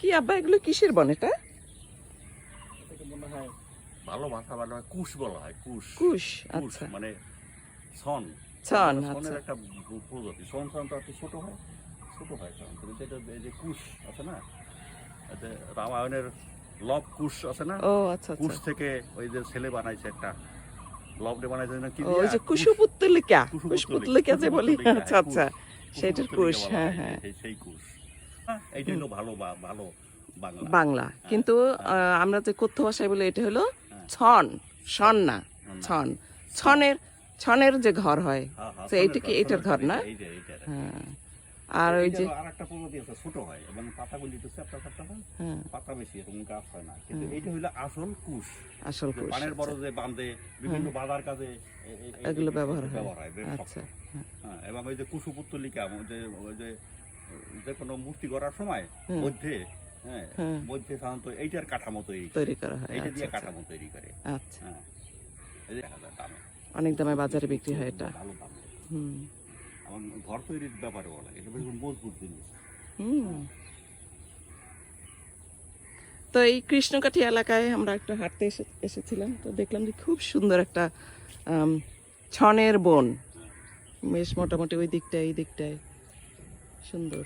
কি আব্বা এগুলো কিসের বন এটা মনে ভালো হয় কুশ বলা হয় কুশ। কুশ কুশ আচ্ছা। মানে আচ্ছা। একটা প্রজাতি। তো একটু ছোট হয় ছোট হয় কিন্তু এটা এই যে কুশ আছে না রামায়ণের লব কুশ আছে না ও আচ্ছা কুশ আচ্ছা থেকে ওই যে ছেলে বানাইছে একটা লব ডে বানাইছে না কি? ওই যে কুশ- কুশুপুত্তলিকা কুশুপুত্তলিকা, যে বলি আচ্ছা আচ্ছা কুশ। সেটার কুশ হ্যাঁ হ্যাঁ সেই কুশ। হ্যাঁ, এইটা ভালো ভালো বাংলা। বাংলা। কিন্তু আমরা যে কথ্য ভাষায় বলি এটা হলো হ্যাঁ। ছন ছন না। ছন ছনের ছনের যে ঘর হয় হ্যাঁ, হ্যাঁ, তো এইটা কি এটার ঘর না। হ্যাঁ। আর ওই যে আর প্রজাতি আছে ছোট হয় এবং পাতাগুলি একটু চ্যাপ্টা চ্যাপ্টা হয় হ্যাঁ। পাতা বেশি এরকম গাছ হয় না। কিন্তু এইটা হইল আসল কুশ। আসল কুশ পানের বড় আচ্ছা। যে বাঁধে বিভিন্ন বাজার কাজে এ- এ- এ- এগুলো ব্যবহার হয়। ব্যবহার হয় আচ্ছা। হ্যাঁ। হ্যাঁ, এবং ওই যে কুশুপুত্তলিকা যে ওই যে যে কোনো মূর্তি করার সময় মধ্যে হ্যাঁ মধ্যে সাধারণত এইটার কাঠামো তৈরি তৈরি করা হয় এইটা আচ্ছা দিয়ে আচ্ছা কাঠামো তৈরি করে। আচ্ছা। হ্যাঁ। অনেক দামে বাজারে বিক্রি হয় এটা। ভালো দামে। হুম। এবং ঘর তৈরির ব্যাপারে বলা এটা বেশ মজবুত জিনিস। হুম। তো এই কৃষ্ণকাঠি এলাকায় আমরা একটা হাঁটতে এসে এসেছিলাম। তো দেখলাম যে খুব সুন্দর একটা ছনের বন। বেশ মোটামুটি ওই দিকটায় এই দিকটায়। সুন্দর।